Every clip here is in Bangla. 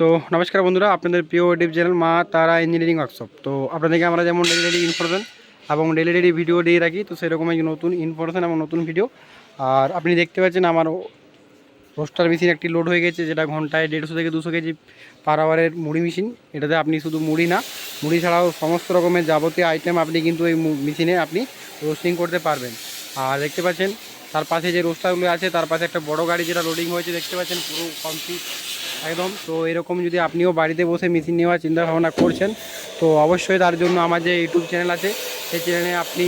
তো নমস্কার বন্ধুরা, আপনাদের প্রিয় ইউটিউব চ্যানেল মা তারা ইঞ্জিনিয়ারিং ওয়ার্কশপ তো আপনাদেরকে আমরা যেমন ডেলি ডেলি ইনফরমেশন এবং ডেলি ডেলি ভিডিও দিয়ে রাখি তো সেরকম সেরকমই নতুন ইনফরমেশন এবং নতুন ভিডিও আর আপনি দেখতে পাচ্ছেন আমার রোস্টার মেশিন একটি লোড হয়ে গেছে, যেটা ঘন্টায় দেড়শো থেকে দুশো কেজি পার আওয়ারের মুড়ি মেশিন এটাতে আপনি শুধু মুড়ি না, মুড়ি ছাড়াও সমস্ত রকমের যাবতীয় আইটেম আপনি কিন্তু এই মেশিনে আপনি রোস্টিং করতে পারবেন। আর দেখতে পাচ্ছেন, তার পাশে যে রোস্টারগুলো আছে, তার পাশে একটা বড় গাড়ি যেটা লোডিং হয়েছে, দেখতে পাচ্ছেন পুরো কমপ্লিট একদম। তো এরকম যদি আপনিও বাড়িতে বসে মেশিন নেওয়ার চিন্তা ভাবনা করছেন, তো অবশ্যই তার জন্য আমার যে ইউটিউব চ্যানেল আছে, সেই চ্যানেলে আপনি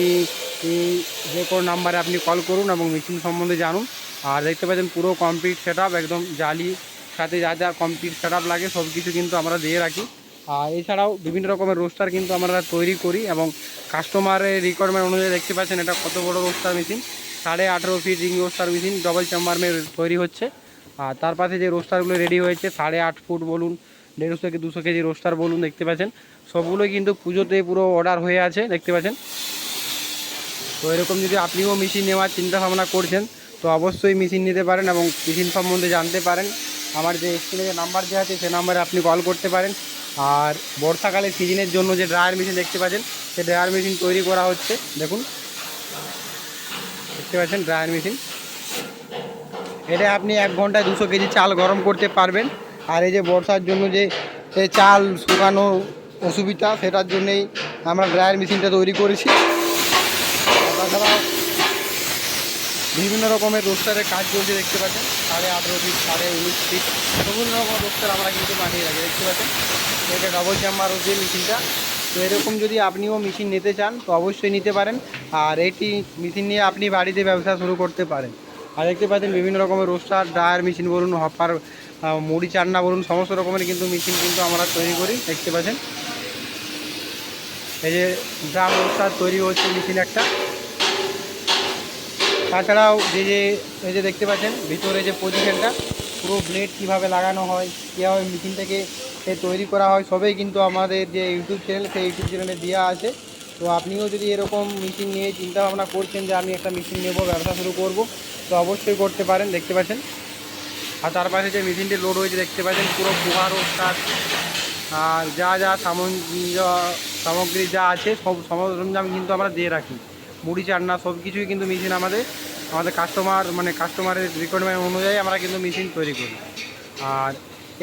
যে কোনো নাম্বারে আপনি কল করুন এবং মেশিন সম্বন্ধে জানুন। আর দেখতে পাচ্ছেন পুরো কমপ্লিট সেট একদম জালি, সাথে যা যা কমপ্লিট সেট লাগে সব কিছু কিন্তু আমরা দিয়ে রাখি। আর এছাড়াও বিভিন্ন রকমের রোস্টার কিন্তু আমরা তৈরি করি এবং কাস্টমারের রিকোয়ারমেন্ট অনুযায়ী দেখতে পাচ্ছেন এটা কত বড় রোস্টার মেশিন সাড়ে আঠেরো feet ring roaster machine double chamber তৈরি হচ্ছে। আর তার পাশে যে রোস্টারগুলো রেডি হয়েছে, সাড়ে আট ফুট বলুন, দেড়শো থেকে দুশো কেজি রোস্টার বলুন দেখতে পাচ্ছেন। সবগুলোই কিন্তু পুজোতে পুরো অর্ডার হয়ে আছে, দেখতে পাচ্ছেন। তো এরকম যদি আপনিও মেশিন নেওয়ার চিন্তা ভাবনা করছেন, তো অবশ্যই মেশিন নিতে পারেন এবং মেশিন সম্বন্ধে জানতে পারেন। আমার যে স্ক্রিনে যে নাম্বার দেওয়া আছে, সে নাম্বারে আপনি কল করতে পারেন। আর বর্ষাকালে সিজনের জন্য যে ড্রায়ার মেশিন দেখতে পাচ্ছেন, সে ড্রায়ার মেশিন তৈরি করা হচ্ছে, দেখুন। দেখতে পাচ্ছেন ড্রায়ার মেশিন এটা আপনি এক ঘন্টায় দুশো কেজি চাল গরম করতে পারবেন। আর এই যে বর্ষার জন্য যে চাল শুকানো অসুবিধা, সেটার জন্যেই আমরা ড্রায়ার মেশিনটা তৈরি করেছি। আর তাছাড়াও বিভিন্ন রকমের রোস্টারের কাজ চলছে, দেখতে পাচ্ছেন। সাড়ে আঠেরো ফিট সাড়ে উনিশ ফিট বিভিন্ন রকম রোস্টার আমরা কিন্তু বানিয়ে রাখি, দেখতে পাচ্ছেন। এটা ডবল চেম্বার হচ্ছে মেশিনটা। তো এরকম যদি আপনিও মেশিন নিতে চান, তো অবশ্যই নিতে পারেন। আর এটি মেশিন নিয়ে আপনি বাড়িতে ব্যবসা শুরু করতে পারেন। আর দেখতে পাচ্ছেন বিভিন্ন রকমের রোস্টার, ড্রায়ার মেশিন বলুন, হপার মুড়ি, চান্না বলুন, সমস্ত রকমের কিন্তু মেশিন কিন্তু আমরা তৈরি করি, দেখতে পাচ্ছেন। এই যে ড্রাম রোস্টার তৈরি হচ্ছে মেশিন একটা। তাছাড়াও যে যে, এই যে দেখতে পাচ্ছেন, ভিতরে যে পজিশনটা পুরো ব্লেড কীভাবে লাগানো হয়, কীভাবে মেশিনটাকে এ তৈরি করা হয়, সবই কিন্তু আমাদের যে ইউটিউব চ্যানেল সেই ইউটিউব চ্যানেলে দেওয়া আছে। তো আপনিও যদি এরকম মেশিন নিয়ে চিন্তা ভাবনা করছেন যে আমি একটা মেশিন নেব, ব্যবসা শুরু করব, তো অবশ্যই করতে পারেন, দেখতে পাচ্ছেন। আর তার পাশে যে মেশিনটি লোড হয়েছে, দেখতে পাচ্ছেন পুরো পোহা রোস্টার আর যা যা সামঞ্জ সামগ্রী যা আছে, সব সরঞ্জাম কিন্তু আমরা দিয়ে রাখি। মুড়ি, চান্না সব কিছুই কিন্তু মেশিন আমাদের আমাদের কাস্টমার মানে কাস্টমারের রিকোয়ারমেন্ট অনুযায়ী আমরা কিন্তু মেশিন তৈরি করি। আর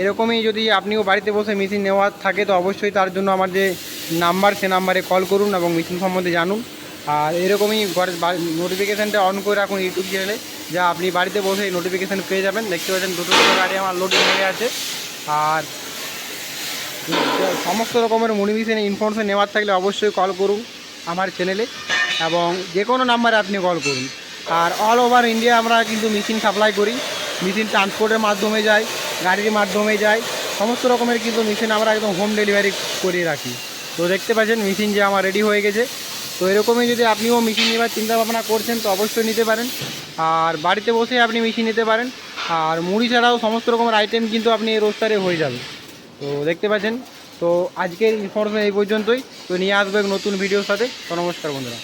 এরকমই যদি আপনিও বাড়িতে বসে মেশিন নেওয়ার থাকে, তো অবশ্যই তার জন্য আমার যে নাম্বার, সে নাম্বারে কল করুন এবং মেশিন সম্বন্ধে জানুন। আর এরকমই ঘরে নোটিফিকেশানটা অন করে রাখুন ইউটিউব চ্যানেলে যা আপনি বাড়িতে বসে নোটিফিকেশান পেয়ে যাবেন। দেখতে পাচ্ছেন দুটো দুটো গাড়ি আমার লোডিং হয়ে আছে। আর সমস্ত রকমের মুড়ি মেশিনের ইনফরমেশন নেওয়ার থাকলে অবশ্যই কল করুন আমার চ্যানেলে এবং যে কোনো নাম্বারে আপনি কল করুন। আর অল ওভার ইন্ডিয়া আমরা কিন্তু মেশিন সাপ্লাই করি। মেশিন ট্রান্সপোর্টের মাধ্যমে যায়, গাড়ির মাধ্যমে যায়। সমস্ত রকমের কিন্তু মেশিন আমরা একদম হোম ডেলিভারি করে রাখি। তো দেখতে পাচ্ছেন মেশিন যে আমার রেডি হয়ে গেছে। তো এরকমই যদি আপনিও মেশিন নেবার চিন্তা ভাবনা করছেন, তো অবশ্যই নিতে পারেন। আর বাড়িতে বসে আপনি মেশিন নিতে পারেন। আর মুড়ি ছাড়াও সমস্ত রকমের আইটেম কিন্তু আপনি এই রোস্তারে হয়ে যাবে। তো দেখতে পাচ্ছেন, তো আজকের ইনফরমেশন এই পর্যন্তই। তো নিয়ে আসব এক নতুন ভিডিওর সাথে। তো নমস্কার বন্ধুরা।